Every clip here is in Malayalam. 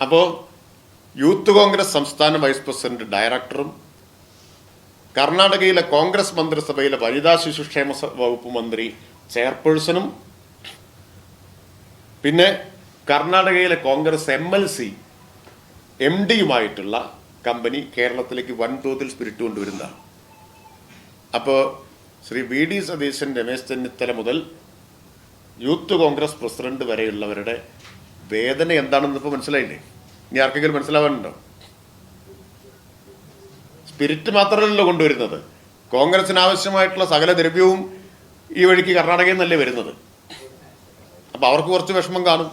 അപ്പോൾ യൂത്ത് കോൺഗ്രസ് സംസ്ഥാന വൈസ് പ്രസിഡന്റ് ഡയറക്ടറും കർണാടകയിലെ കോൺഗ്രസ് മന്ത്രിസഭയിലെ വനിതാ ശിശുക്ഷേമ വകുപ്പ് മന്ത്രി ചെയർപേഴ്സണും പിന്നെ കർണാടകയിലെ Congress M L C M ഡിയുമായിട്ടുള്ള company കേരളത്തിലേക്ക് വൻതോതിൽ സ്പിരിറ്റ് കൊണ്ടുവരുന്നതാണ്. അപ്പോൾ ശ്രീ വി ഡി സതീശൻ രമേശ് ചെന്നിത്തല മുതൽ യൂത്ത് കോൺഗ്രസ് പ്രസിഡന്റ് വരെയുള്ളവരുടെ വേദന എന്താണെന്ന് ഇപ്പോൾ മനസ്സിലായില്ലേ? ഇനി ആർക്കെങ്കിലും മനസ്സിലാവാനുണ്ടോ? സ്പിരിറ്റ് മാത്രമല്ലല്ലോ കൊണ്ടുവരുന്നത്. കോൺഗ്രസിന് ആവശ്യമായിട്ടുള്ള സകല ദ്രവ്യവും ഈ വഴിക്ക് കർണാടകയിൽ നിന്നല്ലേ വരുന്നത്. അപ്പൊ അവർക്ക് കുറച്ച് വിഷമം കാണും.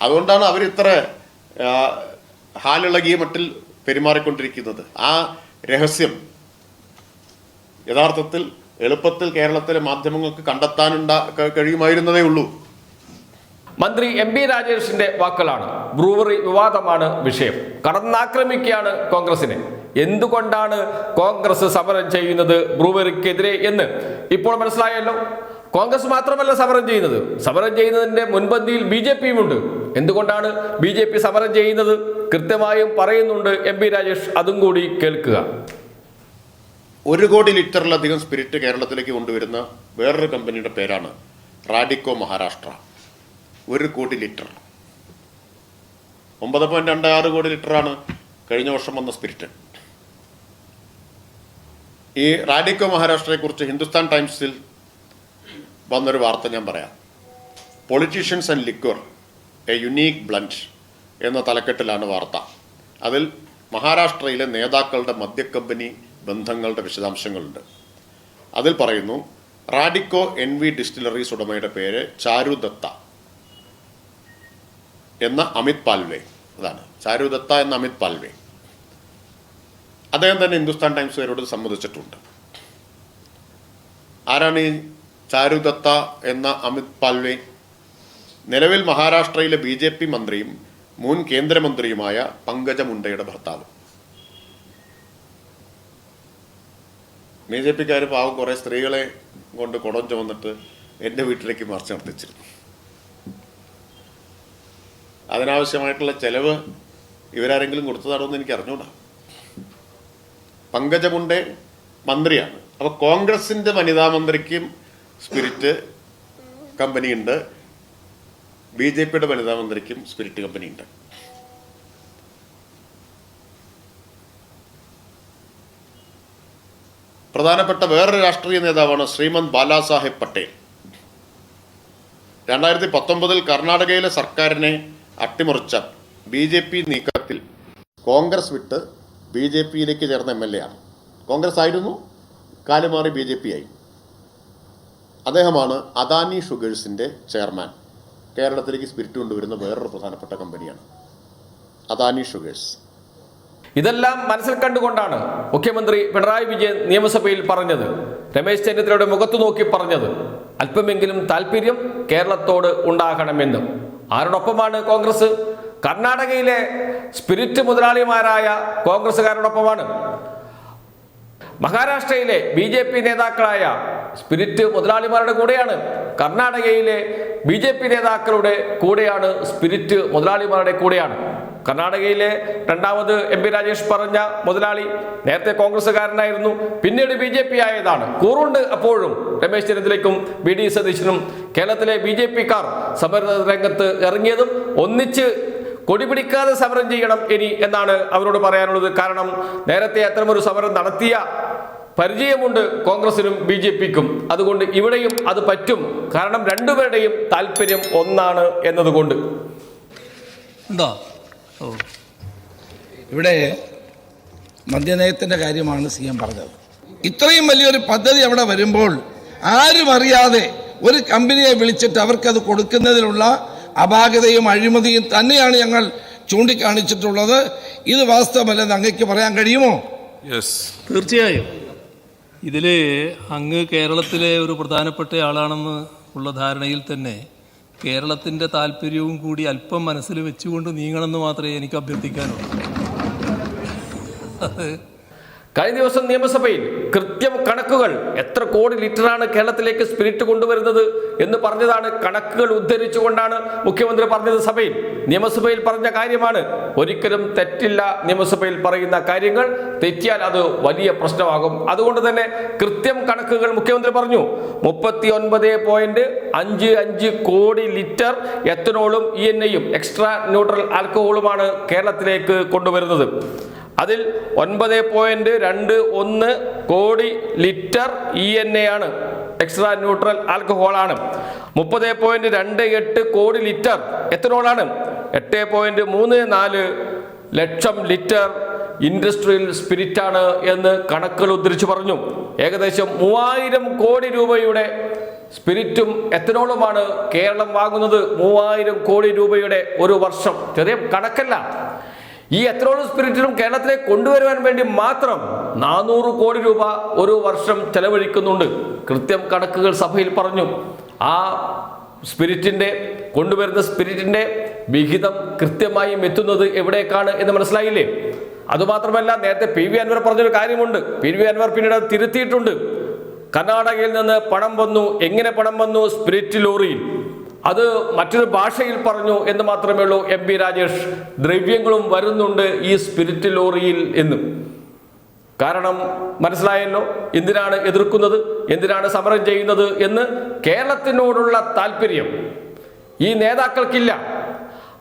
അതുകൊണ്ടാണ് അവർ ഇത്ര ഹാലിളകിയ മട്ടിൽ പെരുമാറിക്കൊണ്ടിരിക്കുന്നത്. ആ രഹസ്യം യഥാർത്ഥത്തിൽ എളുപ്പത്തിൽ കേരളത്തിലെ മാധ്യമങ്ങൾക്ക് കണ്ടെത്താനുണ്ടാ കഴിയുമായിരുന്നതേ ഉള്ളൂ. മന്ത്രി എം പി രാജേഷിന്റെ വാക്കുകളാണ്. ബ്രൂവറി വിവാദമാണ് വിഷയം. കടന്നാക്രമിക്കുകയാണ് കോൺഗ്രസിനെ. എന്തുകൊണ്ടാണ് കോൺഗ്രസ് സമരം ചെയ്യുന്നത് ബ്രൂവറിക്കെതിരെ എന്ന് ഇപ്പോൾ മനസ്സിലായല്ലോ. കോൺഗ്രസ് മാത്രമല്ല സമരം ചെയ്യുന്നത്. സമരം ചെയ്യുന്നതിന്റെ മുൻപന്തിയിൽ ബി ജെ പിയും ഉണ്ട് എന്തുകൊണ്ടാണ് ബി ജെ പി സമരം ചെയ്യുന്നത്? കൃത്യമായും പറയുന്നുണ്ട് എം പി രാജേഷ്. അതും കൂടി കേൾക്കുക. ഒരു കോടി ലിറ്ററിലധികം സ്പിരിറ്റ് കേരളത്തിലേക്ക് കൊണ്ടുവരുന്ന വേറൊരു കമ്പനിയുടെ പേരാണ് റാഡിക്കോ മഹാരാഷ്ട്ര. ഒരു കോടി ലിറ്റർ. ഒമ്പത് പോയിന്റ് രണ്ട് ആറ് കോടി ലിറ്ററാണ് കഴിഞ്ഞ വർഷം വന്ന സ്പിരിറ്റ്. ഈ റാഡിക്കോ മഹാരാഷ്ട്രയെക്കുറിച്ച് ഹിന്ദുസ്ഥാൻ ടൈംസിൽ വന്നൊരു വാർത്ത ഞാൻ പറയാം. Politicians and liquor a unique blend എന്ന തലക്കെട്ടിലാണ് വാർത്ത. അതിൽ മഹാരാഷ്ട്രയിലെ നേതാക്കളുടെ മദ്യക്കമ്പനി ബന്ധങ്ങളുടെ വിശദാംശങ്ങളുണ്ട്. അതിൽ പറയുന്നു റാഡിക്കോ എൻ വി ഡിസ്റ്റിലറീസ് ഉടമയുടെ പേര് ചാരു ദത്ത. എന്ന അമിത് പാൽവെ. അതാണ്. ചാരു ദത്ത എന്ന അമിത് പാൽവെ. അദ്ദേഹം തന്നെ ഹിന്ദുസ്ഥാൻ ടൈംസ് പേരോട് സമ്മതിച്ചിട്ടുണ്ട്. ആരാണ് ഈ ചാരു ദത്ത എന്ന അമിത് പാൽവെ? നിലവിൽ മഹാരാഷ്ട്രയിലെ ബി ജെ പി മന്ത്രിയും മുൻ കേന്ദ്രമന്ത്രിയുമായ പങ്കജ മുണ്ടയുടെ ഭർത്താവ്. ബി ജെ പിക്കാർ പാവം കുറേ സ്ത്രീകളെ കൊണ്ട് കുടം ചുമന്നിട്ട് എന്റെ വീട്ടിലേക്ക് മറിച്ച് നടത്തിച്ചിരുന്നു. അതിനാവശ്യമായിട്ടുള്ള ചെലവ് ഇവരാരെങ്കിലും കൊടുത്തതാണോ എന്ന് എനിക്ക് അറിഞ്ഞുകൂടാ പങ്കജമുണ്ടെ മന്ത്രിയാണ്. അപ്പോൾ കോൺഗ്രസിന്റെ വനിതാ മന്ത്രിക്കും സ്പിരിറ്റ് കമ്പനിയുണ്ട്. ബി ജെ പിയുടെ വനിതാ മന്ത്രിക്കും സ്പിരിറ്റ് കമ്പനിയുണ്ട്. പ്രധാനപ്പെട്ട വേറൊരു രാഷ്ട്രീയ നേതാവാണ് ശ്രീമന്ത് ബാലാസാഹേബ് പട്ടേൽ. രണ്ടായിരത്തി പത്തൊമ്പതിൽ കർണാടകയിലെ സർക്കാരിനെ അട്ടിമറിച്ച ബി ജെ പി നീക്കത്തിൽ കോൺഗ്രസ് വിട്ട് ബി ജെ പിയിലേക്ക് ചേർന്ന എം എൽ എ ആണ്. കോൺഗ്രസ് ആയിരുന്നു കാലുമാറി ബി ജെ പി ആയി. അദ്ദേഹമാണ് അദാനി ഷുഗേഴ്സിന്റെ ചെയർമാൻ. കേരളത്തിലേക്ക് സ്പിരിറ്റ് കൊണ്ടുവരുന്ന വേറൊരു പ്രധാനപ്പെട്ട കമ്പനിയാണ് അദാനി ഷുഗേഴ്സ്. ഇതെല്ലാം മനസ്സിൽ കണ്ടുകൊണ്ടാണ് മുഖ്യമന്ത്രി പിണറായി വിജയൻ നിയമസഭയിൽ പറഞ്ഞത് രമേശ് ചെന്നിത്തലയുടെ മുഖത്തു നോക്കി പറഞ്ഞത് അല്പമെങ്കിലും താല്പര്യം കേരളത്തോട് ഉണ്ടാകണമെന്ന്. ആരോടൊപ്പമാണ് കോൺഗ്രസ്? കർണാടകയിലെ സ്പിരിറ്റ് മുതലാളിമാരായ കോൺഗ്രസ്സുകാരോടൊപ്പമാണ്. മഹാരാഷ്ട്രയിലെ ബി ജെ പി നേതാക്കളായ സ്പിരിറ്റ് മുതലാളിമാരുടെ കൂടെയാണ്. കർണാടകയിലെ ബി ജെ പി നേതാക്കളുടെ കൂടെയാണ് സ്പിരിറ്റ് മുതലാളിമാരുടെ കൂടെയാണ്. കർണാടകയിലെ രണ്ടാമത് എം പി രാജേഷ് പറഞ്ഞ മുതലാളി നേരത്തെ കോൺഗ്രസ്സുകാരനായിരുന്നു പിന്നീട് ബി ജെ പി ആയതാണ്. കൂറുണ്ട് അപ്പോഴും രമേശ് ചെന്നിത്തലയ്ക്കും ബി ഡി സതീശനും. കേരളത്തിലെ ബി ജെ പിക്കാർ സമര രംഗത്ത് ഇറങ്ങിയതും ഒന്നിച്ച് കൊടിപിടിക്കാതെ സമരം ചെയ്യണം ഇനി എന്നാണ് അവരോട് പറയാനുള്ളത്. കാരണം നേരത്തെ അത്തരമൊരു സമരം നടത്തിയ പരിചയമുണ്ട് കോൺഗ്രസിനും ബി ജെ പിക്കും. അതുകൊണ്ട് ഇവിടെയും അത് പറ്റും. കാരണം രണ്ടുപേരുടെയും താല്പര്യം ഒന്നാണ് എന്നതുകൊണ്ട്. ഉണ്ടോ ഓ. ഇവിടെ മദ്യനയത്തിന്റെ കാര്യമാണ് സി എം പറഞ്ഞത്. ഇത്രയും വലിയൊരു പദ്ധതി അവിടെ വരുമ്പോൾ ആരും അറിയാതെ ഒരു കമ്പനിയെ വിളിച്ചിട്ട് അവർക്കത് കൊടുക്കുന്നതിലുള്ള അപാകതയും അഴിമതിയും തന്നെയാണ് ഞങ്ങൾ ചൂണ്ടിക്കാണിച്ചിട്ടുള്ളത്. ഇത് വാസ്തവമല്ലെന്ന് അങ്ങക്ക് പറയാൻ കഴിയുമോ? യെസ് തീർച്ചയായും. ഇതിൽ അങ്ങ് കേരളത്തിലെ ഒരു പ്രധാനപ്പെട്ട ആളാണെന്ന് ഉള്ള ധാരണയിൽ തന്നെ കേരളത്തിന്റെ താല്പര്യവും കൂടി അല്പം മനസ്സിൽ വെച്ചുകൊണ്ട് നീങ്ങണമെന്ന് മാത്രമേ എനിക്ക് അഭ്യർത്ഥിക്കാനുള്ളൂ. അത് കഴിഞ്ഞ ദിവസം നിയമസഭയിൽ കൃത്യം കണക്കുകൾ എത്ര കോടി ലിറ്ററാണ് കേരളത്തിലേക്ക് സ്പിരിറ്റ് കൊണ്ടുവരുന്നത് എന്ന് പറഞ്ഞതാണ് കണക്കുകൾ ഉദ്ധരിച്ചുകൊണ്ടാണ് മുഖ്യമന്ത്രി പറഞ്ഞത് സഭയിൽ. നിയമസഭയിൽ പറഞ്ഞ കാര്യമാണ് ഒരിക്കലും തെറ്റില്ല നിയമസഭയിൽ പറയുന്ന കാര്യങ്ങൾ. തെറ്റിയാൽ അത് വലിയ പ്രശ്നമാകും. അതുകൊണ്ട് തന്നെ കൃത്യം കണക്കുകൾ മുഖ്യമന്ത്രി പറഞ്ഞു. മുപ്പത്തി ഒൻപത് പോയിന്റ് അഞ്ച് അഞ്ച് കോടി ലിറ്റർ എത്തനോളും ഇ എൻ എക്സ്ട്രാ ന്യൂട്രൽ ആൽക്കഹോളുമാണ് കേരളത്തിലേക്ക് കൊണ്ടുവരുന്നത്. അതിൽ ഒൻപത് പോയിന്റ് രണ്ട് ഒന്ന് കോടി ലിറ്റർ ഇ എൻ എ ആണ്. എക്സ്ട്രാ ന്യൂട്രൽ ആൽക്കഹോൾ ആണ്. മുപ്പത് പോയിന്റ് രണ്ട് എട്ട് കോടി ലിറ്റർ എത്തനോളാണ് എട്ട് പോയിന്റ് മൂന്ന് നാല് ലക്ഷം ലിറ്റർ ഇൻഡസ്ട്രിയൽ സ്പിരിറ്റ് ആണ് എന്ന് കണക്കുകൾ ഉദ്ധരിച്ചു പറഞ്ഞു. ഏകദേശം മൂവായിരം കോടി രൂപയുടെ സ്പിരിറ്റും എത്തനോളുമാണ് കേരളം വാങ്ങുന്നത്. മൂവായിരം കോടി രൂപയുടെ ഒരു വർഷം. ചെറിയ കണക്കല്ല. ഈ എത്രയോളം സ്പിരിറ്റിനും കേരളത്തിലേക്ക് കൊണ്ടുവരുവാൻ വേണ്ടി മാത്രം നാനൂറ് കോടി രൂപ ഒരു വർഷം ചെലവഴിക്കുന്നുണ്ട്. കൃത്യം കണക്കുകൾ സഭയിൽ പറഞ്ഞു. ആ സ്പിരിറ്റിന്റെ കൊണ്ടുവരുന്ന സ്പിരിറ്റിന്റെ വിഹിതം കൃത്യമായും എത്തുന്നത് എവിടേക്കാണ് എന്ന് മനസ്സിലായില്ലേ? അതുമാത്രമല്ല നേരത്തെ പി വി അൻവർ പറഞ്ഞൊരു കാര്യമുണ്ട്. പി വി അൻവർ പിന്നീട് തിരുത്തിയിട്ടുണ്ട്. കർണാടകയിൽ നിന്ന് പണം വന്നു. എങ്ങനെ പണം വന്നു? സ്പിരിറ്റ് ലോറിയിൽ. അത് മറ്റൊരു ഭാഷയിൽ പറഞ്ഞു എന്ന് മാത്രമേ ഉള്ളൂ എം പി രാജേഷ്. ദ്രവ്യങ്ങളും വരുന്നുണ്ട് ഈ സ്പിരിറ്റ് ലോറിയിൽ എന്ന്. കാരണം മനസ്സിലായല്ലോ എന്തിനാണ് എതിർക്കുന്നത് എന്തിനാണ് സമരം ചെയ്യുന്നത് എന്ന് കേരളത്തിനോടുള്ള താല്പര്യം ഈ നേതാക്കൾക്കില്ല.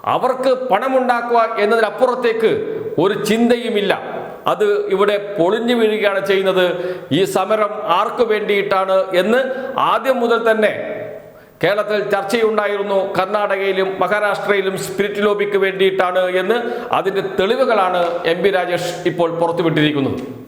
അവർക്ക് പണമുണ്ടാക്കുക എന്നതിനപ്പുറത്തേക്ക് ഒരു ചിന്തയുമില്ല. അത് ഇവിടെ പൊളിഞ്ഞു വീഴുകയാണ് ചെയ്യുന്നത്. ഈ സമരം ആർക്കു വേണ്ടിയിട്ടാണ് എന്ന് ആദ്യം മുതൽ തന്നെ കേരളത്തിൽ ചർച്ചയുണ്ടായിരുന്നു കർണാടകയിലും മഹാരാഷ്ട്രയിലും സ്പിരിറ്റ് ലോബിക്ക് വേണ്ടിയിട്ടാണ് എന്ന്. അതിന്റെ തെളിവുകളാണ് എം രാജേഷ് ഇപ്പോൾ പുറത്തുവിട്ടിരിക്കുന്നത്.